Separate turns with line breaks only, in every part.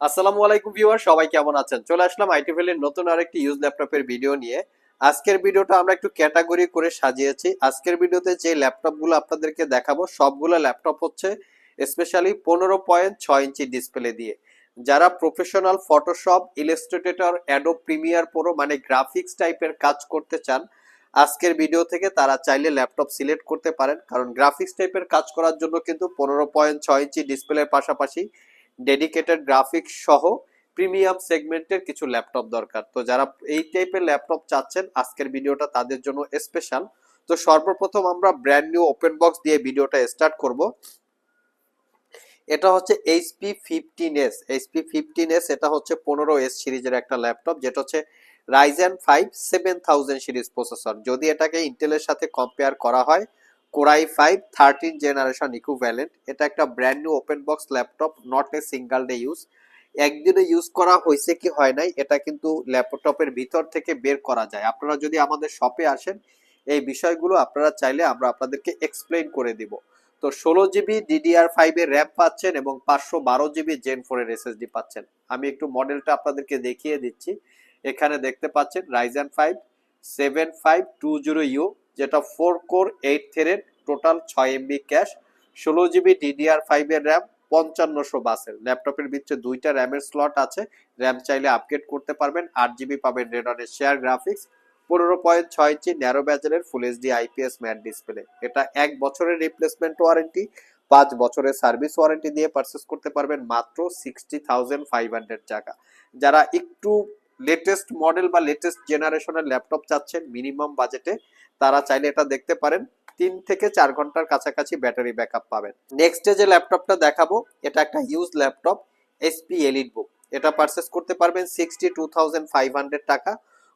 আসসালামু আলাইকুম ভিউয়ার, সবাই কেমন আছেন? চলে আসলাম আইটি ভ্যালির নতুন আরেকটি ইউজ ল্যাপটপের ভিডিও নিয়ে। আজকের ভিডিওটা আমরা একটু ক্যাটাগরি করে সাজিয়েছি। আজকের ভিডিওতে যে ল্যাপটপগুলো আপনাদেরকে দেখাবো, সবগুলো ল্যাপটপ হচ্ছে স্পেশালি পনেরো পয়েন্ট ছয় ইঞ্চি ডিসপ্লে দিয়ে। যারা professional Photoshop Illustrator Adobe Premiere Pro মানে গ্রাফিক্স টাইপের কাজ করতে চান, আজকের ভিডিও থেকে তারা চাইলে ল্যাপটপ সিলেক্ট করতে পারেন। কারণ গ্রাফিক্স টাইপের কাজ করার জন্য কিন্তু পনেরো পয়েন্ট ছয় ইঞ্চি ডিসপ্লের পাশাপাশি ডেডিকেটেড গ্রাফিক্স সহ প্রিমিয়াম সেগমেন্টের কিছু ল্যাপটপ দরকার। তো যারা এই টাইপের ল্যাপটপ চাচ্ছেন, আজকের ভিডিওটা তাদের জন্য স্পেশাল তো সর্বপ্রথম আমরা ব্র্যান্ড নিউ ওপেন বক্স দিয়ে ভিডিওটা স্টার্ট করব। এটা হচ্ছে HP fifteen S HP fifteen S এটা হচ্ছে পনেরো এস সিরিজের একটা ল্যাপটপ যেটা হচ্ছে Ryzen five seven thousand series processor যদি এটাকে ইন্টেলের সাথে কম্পেয়ার করা হয় Core i five thirteen generation equivalent এটা একটা brand new open box laptop not a single day use একদিনে ইউজ করা হয়েছে কি হয় নাই, এটা কিন্তু ল্যাপটপের ভিতর থেকে বের করা যায়। আপনারা যদি আমাদের শপে আসেন, এই বিষয়গুলো আপনারা চাইলে আমরা আপনাদেরকে এক্সপ্লেন করে দিব। তো ষোলো জিবি ডিডিআর ফাইভ এর র্যাম পাচ্ছেন এবং পাঁচশো বারো জিবি জেন ফোর এর এসএসডি পাচ্ছেন। আমি একটু মডেলটা আপনাদেরকে দেখিয়ে দিচ্ছি। এখানে দেখতে পাচ্ছেন Ryzen five seven five two zero U যেটা four core eight thread total ছয় এমবি ক্যাশ ষোলো জিবি ডিডিআর ফাইভ এর র্যাম পঞ্চান্নশো বাসের। ল্যাপটপের ভিতরে দুইটা র্যামের স্লট আছে। র্যাম চাইলে আপগ্রেড করতে পারবেন। আট জিবি পাবেন রেডনের শেয়ার গ্রাফিক্স পনেরো পয়েন্ট ছয় inch narrow ব্যাজেলের full HD IPS matte display এটা এক বছরের রিপ্লেসমেন্ট ওয়ারেন্টি পাঁচ বছরের সার্ভিস ওয়ারেন্টি দিয়ে পারচেস করতে পারবেন মাত্র সিক্সটি থাউজেন্ড ফাইভ হান্ড্রেড টাকা। যারা একটু লেটেস্ট মডেল বা লেটেস্ট জেনারেশনের ল্যাপটপ চাচ্ছেন মিনিমাম বাজেটে তারা চাইলে এটা দেখতে পারেন। তিন থেকে চার ঘণ্টার কাছাকাছি ব্যাটারি ব্যাকআপ পাবেন। নেক্সট যে ল্যাপটপটা দেখাবো, এটা একটা use laptop HP Elite Book এটা পারচেস করতে পারবেন sixty two thousand five hundred টাকা।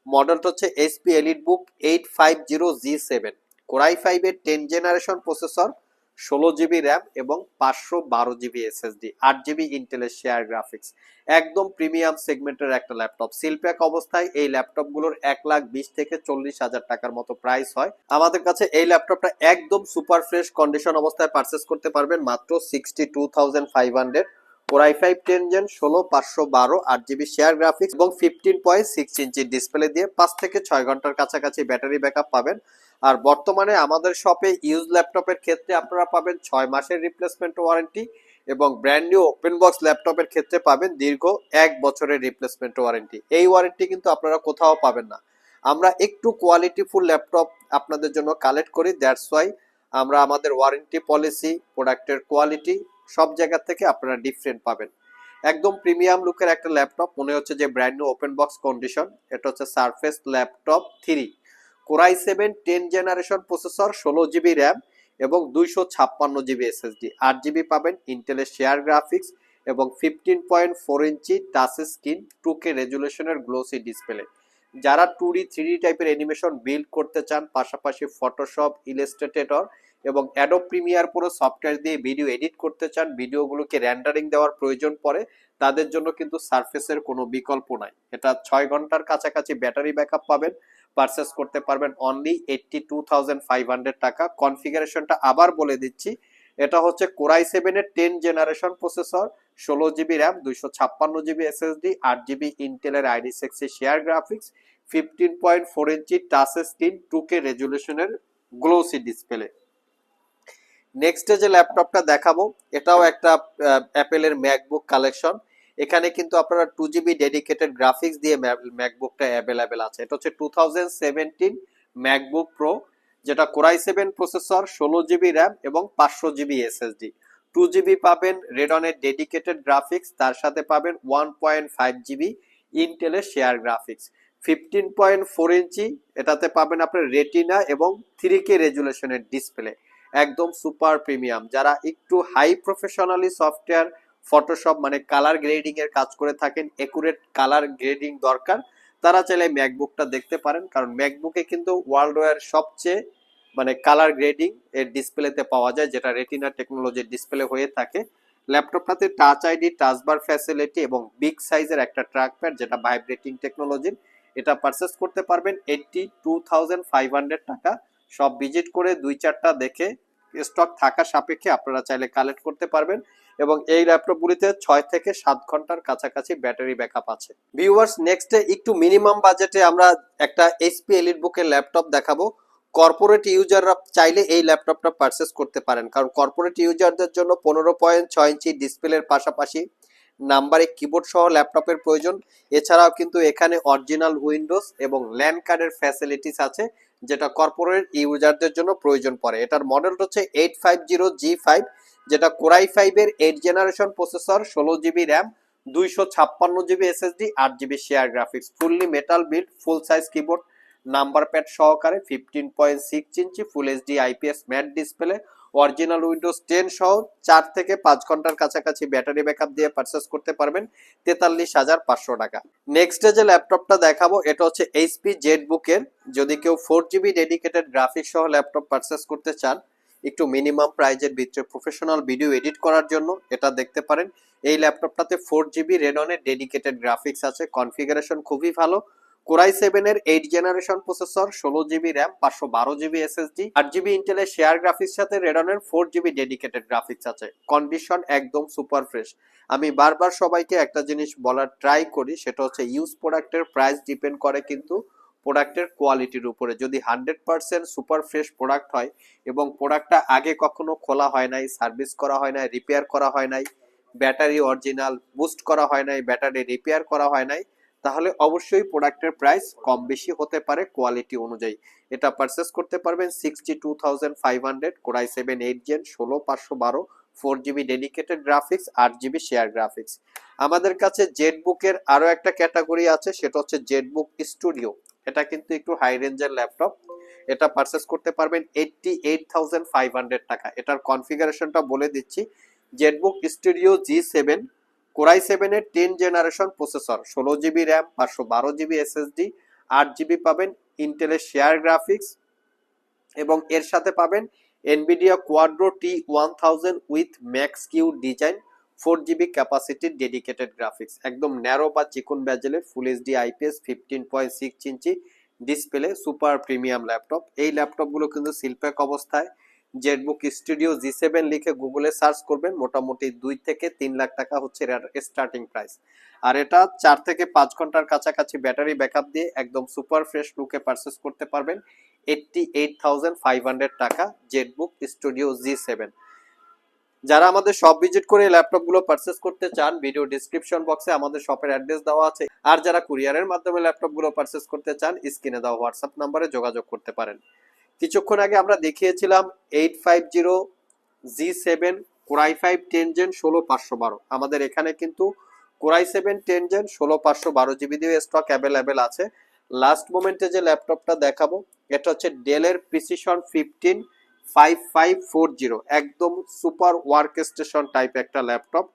মডেলটা হচ্ছে HP Elite Book eight five zero G seven Core i ফাইভের টেন জেনারেশন প্রসেসর ষোলো জিবি র্যাম এবং পাঁচশো বারো জিবি এসএসডি, আট জিবি ইন্টেলের শেয়ার গ্রাফিক্স একদম প্রিমিয়াম সেগমেন্টের একটা ল্যাপটপ সিলপ্যাক অবস্থায় এই ল্যাপটপগুলোর এক লাখ বিশ থেকে চল্লিশ হাজার টাকার মতো প্রাইস হয়। আমাদের কাছে এই ল্যাপটপটা একদম সুপার ফ্রেশ কন্ডিশন অবস্থায় পারচেস করতে পারবেন মাত্র sixty two thousand five hundred Core i five ten Gen ষোলো, পাঁচশো বারো, আট জিবি শেয়ার গ্রাফিক্স এবং fifteen point six inch display দিয়ে পাঁচ থেকে ছয় ঘণ্টার কাছাকাছি ব্যাটারি ব্যাকআপ পাবেন। আর বর্তমানে আমাদের শপে ইউজ ল্যাপটপের ক্ষেত্রে আপনারা পাবেন ছয় মাসের রিপ্লেসমেন্ট ওয়ারেন্টি এবং ব্র্যান্ড নিউ ওপেন বক্স ল্যাপটপের ক্ষেত্রে পাবেন দীর্ঘ এক বছরের রিপ্লেসমেন্ট ওয়ারেন্টি এই ওয়ারেন্টি কিন্তু আপনারা কোথাও পাবেন না। আমরা একটু কোয়ালিটিফুল ল্যাপটপ আপনাদের জন্য কালেক্ট করি দ্যাটস ওয়াই আমরা আমাদের ওয়ারেন্টি পলিসি প্রোডাক্টের কোয়ালিটি সব জায়গা থেকে আপনারা ডিফারেন্ট পাবেন। একদম প্রিমিয়াম লুকের একটা ল্যাপটপ মনে হচ্ছে যে brand new open box condition এটা হচ্ছে Surface laptop three Core i seven, ten generation processor, ষোলো জিবি র্যাম এবং দুইশো ছাপ্পান্ন জিবি এসএসডি। আট জিবি পাবেন ইন্টেলের শেয়ার গ্রাফিক্স এবং fifteen point four inch touch screen two K রেজুলেশনের glossy display. যারা টু ডি, থ্রি টাইপের অ্যানিমেশন বিল্ড করতে চান, পাশাপাশি ফটোশপ, ইলাস্ট্রেটর এবং অ্যাডো প্রিমিয়ার পুরো সফটওয়্যার দিয়ে ভিডিও এডিট করতে চান, ভিডিওগুলোকে র্যান্ডারিং দেওয়ার প্রয়োজন পড়ে, তাদের জন্য কিন্তু সারফেসের কোনো বিকল্প নাই। এটা ছয় ঘণ্টার কাছাকাছি ব্যাটারি ব্যাকআপ পাবেন। পারচেস করতে পারবেন only eighty two thousand five hundred টাকা কনফিগারেশনটা আবার বলে দিচ্ছি, এটা হচ্ছে কোরাই সেভেনের টেন জেনারেশন প্রসেসর ষোলো জিবি র্যাম দুইশো ছাপ্পান্ন জিবি এসএসডি আট জিবি ইন্টেলের আইডি সিক্সি share graphics fifteen point four inch touch screen two K রেজুলেশনের glossy display next যে ল্যাপটপটা দেখাবো, এটাও একটা অ্যাপেলের ম্যাকবুক কালেকশন এখানে কিন্তু আপনারা টু জিবি ডেডিকেটেড গ্রাফিক্স দিয়ে ম্যাকবুকটা অ্যাভেলেবেল আছে। এটা হচ্ছে two thousand seventeen MacBook Pro যেটা কোরাই সেভেন প্রসেসর ষোলো জিবি র্যাম এবং পাঁচশো জিবি এসএসডি টু জিবি পাবেন রেডনের ডেডিকেটেড গ্রাফিক্স তার সাথে পাবেন ওয়ান পয়েন্ট ফাইভ জিবি ইন্টেলের share graphics fifteen point four inch এটাতে পাবেন আপনার রেটিনা এবং থ্রি কে রেজুলেশনের ডিসপ্লে একদম সুপার প্রিমিয়াম যারা একটু হাই প্রফেশনালি সফটওয়্যার ফটোশপ মানে কালার গ্রেডিং এর কাজ করে থাকেন একুরেট কালার গ্রেডিং দরকার। তারা চাইলে ম্যাকবুকটা দেখতে পারেন, কারণ ম্যাকবুকে কিন্তু ওয়ার্ল্ড ওয়ার সবচেয়ে মানে কালার গ্রেডিং এর ডিসপ্লেতে পাওয়া যায়, যেটা রেটিনা টেকনোলজির ডিসপ্লে হয়ে থাকে। ল্যাপটপটাতে touch ID touch bar facility এবং বিগ সাইজের একটা ট্র্যাক প্যাড যেটা ভাইব্রেটিং টেকনোলজির এটা পারচেস করতে পারবেন। Eighty two thousand five hundred টাকা। সব ভিজিট করে দুই চারটা দেখে স্টক থাকা সাপেক্ষে আপনারা চাইলে কালেক্ট করতে পারবেন। এবং এই ল্যাপটপগুলিতে ছয় থেকে সাত ঘণ্টার কাছাকাছি ব্যাটারি ব্যাকআপ আছে। ভিউয়ার্স নেক্সটে একটু মিনিমাম বাজেটে আমরা একটা এইচপি এলিট বুকের ল্যাপটপ দেখাবো। কর্পোরেট ইউজাররা চাইলে এই ল্যাপটপটা পারচেস করতে পারেন। কারণ কর্পোরেট ইউজারদের জন্য পনেরো পয়েন্ট ছয় ইঞ্চি ডিসপ্লের পাশাপাশি নাম্বারে কিবোর্ড সহ ল্যাপটপের প্রয়োজন। এছাড়াও কিন্তু এখানে অরিজিনাল উইন্ডোজ এবং ল্যান্ড কার্ডের ফ্যাসিলিটিস আছে, যেটা কর্পোরেট ইউজারদের জন্য প্রয়োজন পড়ে। এটার মডেল হচ্ছে eight five zero G five যেটা কোরাই ফাইভের এইট জেনারেশন প্রসেসর ষোলো জিবি র্যাম দুইশো ছাপ্পান্ন জিবি এসএসডি আট GB share graphics fully metal build full size keyboard number pad সহকারে fifteen point six inch full HD IPS matte display original Windows ten সহ চার থেকে পাঁচ ঘণ্টার কাছাকাছি ব্যাটারি ব্যাকআপ দিয়ে পারচেস করতে পারবেন, তেতাল্লিশ হাজার পাঁচশো টাকা। নেক্সট যে ল্যাপটপটা দেখাবো, এটা হচ্ছে এইচপি জেড বুকের যদি কেউ ফোর জিবি ডেডিকেটেড গ্রাফিক্স সহ ল্যাপটপ পারচেস করতে চান একটু মিনিমাম প্রাইজের ভিতরে প্রফেশনাল ভিডিও এডিট করার জন্য, এটা দেখতে পারেন। এই ল্যাপটপটাতে ফোর জিবি রেডনের ডেডিকেটেড গ্রাফিক্স আছে কনফিগারেশন খুবই ভালো। কোরাই সেভেন এর এইট জেনারেশন প্রসেসর ষোলো জিবি র্যাম পাঁচশো বারো জিবি এসএসডি আট জিবি ইন্টেলের শেয়ার গ্রাফিক্স সাথে রেডনের ফোর জিবি ডেডিকেটেড গ্রাফিক্স আছে। কন্ডিশন একদম সুপার ফ্রেশ আমি বারবার সবাইকে একটা জিনিস বলার ট্রাই করি, সেটা হচ্ছে ইউজ প্রোডাক্টের প্রাইস ডিপেন্ড করে কিন্তু প্রোডাক্টের কোয়ালিটির উপরে। যদি hundred percent super fresh product হয় এবং প্রোডাক্টটা আগে কখনো খোলা হয় নাই, সার্ভিস করা হয় নাই, রিপেয়ার করা হয় নাই, ব্যাটারি অরিজিনাল বুস্ট করা হয় নাই, ব্যাটারি রিপেয়ার করা হয় নাই, তাহলে অবশ্যই প্রোডাক্টের প্রাইস কম বেশি হতে পারে কোয়ালিটি অনুযায়ী। এটা পারচেস করতে পারবেন sixty two thousand five hundred, Core i seven eight Gen, ষোলো পাঁচশো বারো, ফোর জিবি ডেডিকেটেড গ্রাফিক্স, আট জিবি শেয়ার গ্রাফিক্স। আমাদের কাছে জেড বুকের আরও একটা ক্যাটাগরি আছে, সেটা হচ্ছে জেড বুক স্টুডিও। এটা কিন্তু একটু হাই রেঞ্জের ল্যাপটপ এটা পারচেস করতে পারবেন eighty eight thousand five hundred টাকা। এটার কনফিগারেশনটা বলে দিচ্ছি। ZBook Studio G seven Core i সেভেনের টেন জেনারেশন প্রসেসর ষোলো জিবি র্যাম পাঁচশো বারো জিবি এসএসডি আট জিবি পাবেন ইন্টেলের শেয়ার গ্রাফিক্স এবং এর সাথে পাবেন Nvidia Quadro T one thousand with Max Q design four GB ক্যাপাসিটির dedicated graphics একদম ন্যারো বা চিকন ব্যাজেলের full HD IPS fifteen point six inch display super premium laptop এই ল্যাপটপগুলো কিন্তু শিল্পেক অবস্থায়। জেটবুক স্টুডিও জি সেভেন লিখে গুগলে সার্চ করবেন, মোটামুটি দুই থেকে তিন লাখ টাকা হচ্ছে স্টার্টিং প্রাইস আর এটা চার থেকে পাঁচ ঘণ্টার কাছাকাছি ব্যাটারি ব্যাকআপ দিয়ে একদম সুপার ফ্রেশ লুকে পারচেস করতে পারবেন। Eighty eight thousand five hundred টাকা জেটবুক স্টুডিও জি সেভেন যারা আমাদের শপ ভিজিট করে ল্যাপটপগুলো পারচেস করতে চান ভিডিও ডিসক্রিপশন বক্সে আমাদের শপের অ্যাড্রেস দেওয়া আছে। আর যারা কুরিয়ারের মাধ্যমে ল্যাপটপগুলো পারচেস করতে চান স্ক্রিনে দেওয়া হোয়াটসঅ্যাপ নাম্বারে যোগাযোগ করতে পারেন। কিছুক্ষণ আগে আমরা দেখিয়েছিলাম eight five zero G seven Core i five ten Gen ষোলো পাঁচশো বারো। আমাদের এখানে কিন্তু কোরাই সেভেন টেন জেন ষোলো পাঁচশো বারো জিবি দিয়ে স্টক অ্যাভেলেবেল আছে। লাস্ট মোমেন্টে যে ল্যাপটপটা দেখাবো, এটা হচ্ছে ডেলের Precision fifteen five five four zero একদম সুপার ওয়ার্ক স্টেশন টাইপ একটা laptop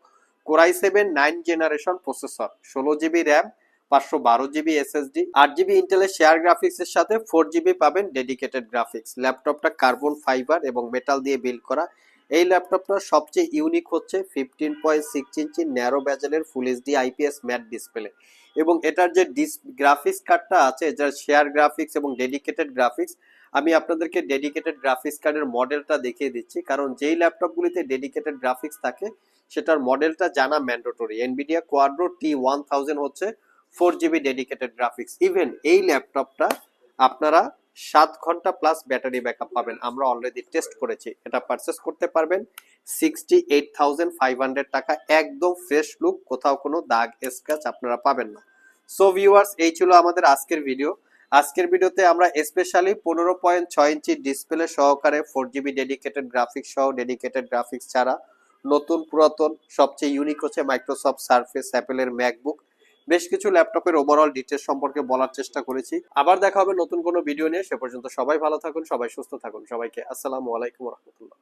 Core i seven nine generation processor ষোলো জিবি র্যাম পাঁচশো বারো জিবি এসএসডি আট জিবি ইন্টেলের শেয়ার গ্রাফিক্স এর সাথে ফোর জিবি পাবেন ডেডিকেটেড গ্রাফিক্স ল্যাপটপটা কার্বন ফাইবার এবং মেটাল দিয়ে বিল্ড করা। এই ল্যাপটপটার সবচেয়ে ইউনিক হচ্ছে fifteen point six inch narrow ব্যাজেলের full HD IPS matte display এবং এটার যে ডিস গ্রাফিক্স কার্ডটা আছে যার শেয়ার গ্রাফিক্স এবং ডেডিকেটেড গ্রাফিক্স আমি আপনাদেরকে ডেডিকেটেড গ্রাফিক্স কার্ডের মডেলটা দেখিয়ে দিচ্ছি। কারণ যেই ল্যাপটপগুলিতে ডেডিকেটেড গ্রাফিক্স থাকে, সেটার মডেলটা জানা mandatory Nvidia Quadro T one thousand হচ্ছে four GB dedicated graphics even এই ল্যাপটপটা আপনারা সাত ঘণ্টা প্লাস ব্যাটারি ব্যাকআপ পাবেন। আমরা অলরেডি টেস্ট করেছি। এটা পারচেস করতে পারবেন। Sixty eight thousand five hundred টাকা, একদম ফ্রেশ লুক কোথাও কোনো দাগ স্ক্র্যাচ আপনারা পাবেন না। সো ভিউয়ার্স এই ছিল আমাদের আজকের ভিডিও আজকের ভিডিওতে আমরা স্পেশালি পনেরো পয়েন্ট ছয় ইঞ্চি ডিসপ্লে সহকারে ফোর জিবি ডেডিকেটেড গ্রাফিক্স সহ ডেডিকেটেড গ্রাফিক্স ছাড়া নতুন পুরাতন, সবচেয়ে ইউনিক হচ্ছে মাইক্রোসফট সার্ফেস অ্যাপেলের ম্যাকবুক বেশ কিছু ল্যাপটপের ওভারঅল ডিটেলস সম্পর্কে বলার চেষ্টা করেছি। আবার দেখা হবে নতুন কোনো ভিডিও নিয়ে। সে পর্যন্ত সবাই ভালো থাকুন, সবাই সুস্থ থাকুন। সবাইকে আসসালামু আলাইকুম রহমতুল্লাহ।